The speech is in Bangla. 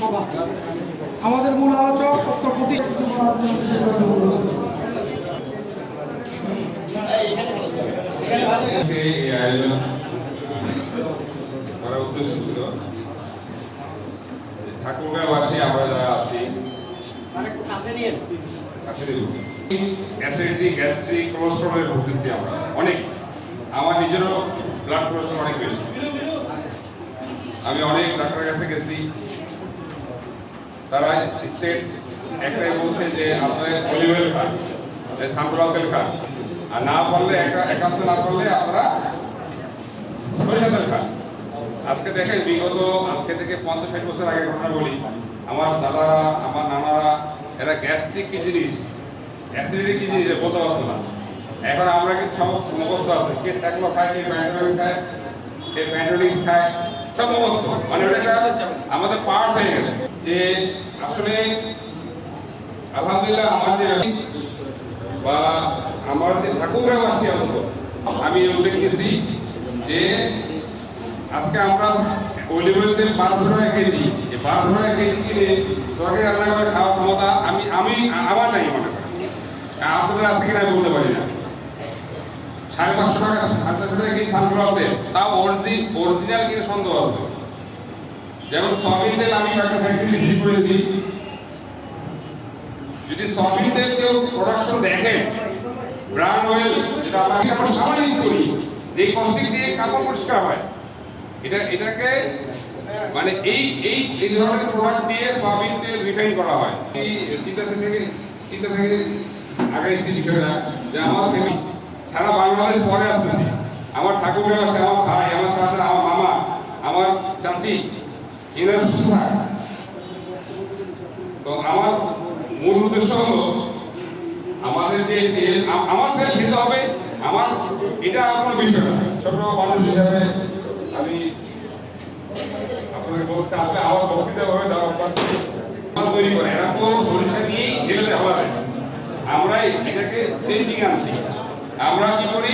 সভা আমাদের মূল আলোচক ডক্টর প্রতিষ্ঠা এই আয়োজন করার উদ্দেশ্য ছিল যে ঠাকুরগাঁওবাসী আমরা যারা আছি। দেখুন। অ্যাসিডিটি গ্যাস্ট্রিক কোলেস্ট্রলের ভুগতেছি আমরা। অনেক। আমার নিজেরও ব্লাড প্রেশার অনেক বেশি। আমি অনেক ডাক্তারের কাছে গেছি। তারা স্টেট একটাই বলছে যে আপনার অলিভ অয়েল খান তেল খান। আর না পারলে একা- একান্ত না পারলে আপনারা সরিষা তেল খান। আজকে দেখেন বিগত আজকে পঞ্চাশ ষাট বছর আগে ঘটনা বলি। আমার দাদারা আমার নানারা এরা গ্যাস্ট্রিক কি জিনিস? অ্যাসিডিটি কি জিনিস? বলতে পারতো না। এখন আমরা কিন্তু সমস্ত মুখস্থ আছে। কে স্যাকলো খায়, কে প্যান্টোলিক্স খায়, কে প্যান্টোলিক্স খায়, সব মুখস্থ। মানে আমাদের পার্ট হয়ে গেছে। যে আসলে আলহামদুলিল্লাহ আমাদের বা আমার যে ঠাকুরগাঁওবাসী আসলো আমি উল্লেখ গেছি যে আজকে আমরা বারোশো টাকা কেজি এই বারোশো টাকা কেজি কিনে তরকারি করে খাওয়ার ক্ষমতা আমি আমি আমার নাই মনে আপনাদের আজকে কিনা বলতে পারি না। সাড়ে পাঁচশো টাকা সাড়ে চারশো টাকা কেজি সানফ্লাওয়ার তেল তাও অরিজি অরিজিনাল কিনে সন্দেহ আছে? যেমন সয়াবিন তেল আমি একটা ফ্যাক্টরি ভিজিট করেছি। যদি সয়াবিন তেল কেউ প্রোডাকশন দেখেন ব্রাউন অয়েল যেটা আমরা সামান্য করি যে কস্টিক দিয়ে কাপড় পরিষ্কার হয়। এটা, এটাকে মানে এই এই এই ধরনের প্রোডাক্ট দিয়ে সয়াবিন তেল রিফাইন করা হয়। এই চিন্তা থেকে চিন্তা থেকে আগাইছি বিষয়টা যে আমার সারা বাংলাদেশ পরে আসতেছি। আমার ঠাকুরের আছে, আমার ভাই, আমার চাচা, আমার মামা, আমার চাচি, এনারা সুস্থ তো আমার মূল উদ্দেশ্য হলো, আমাদের যে তেল আমার তেল খেতে হবে, আমার, এটা আমার বিষয় ছোট মানুষ হিসাবে আমি আপনাদের বলতে বক্তৃতা হবে তার অভ্যাস তৈরি করে, এরা সরিষা নিয়েই জেলে আমরা এটাকে চেঞ্জিং আনছি। আমরা কি করি?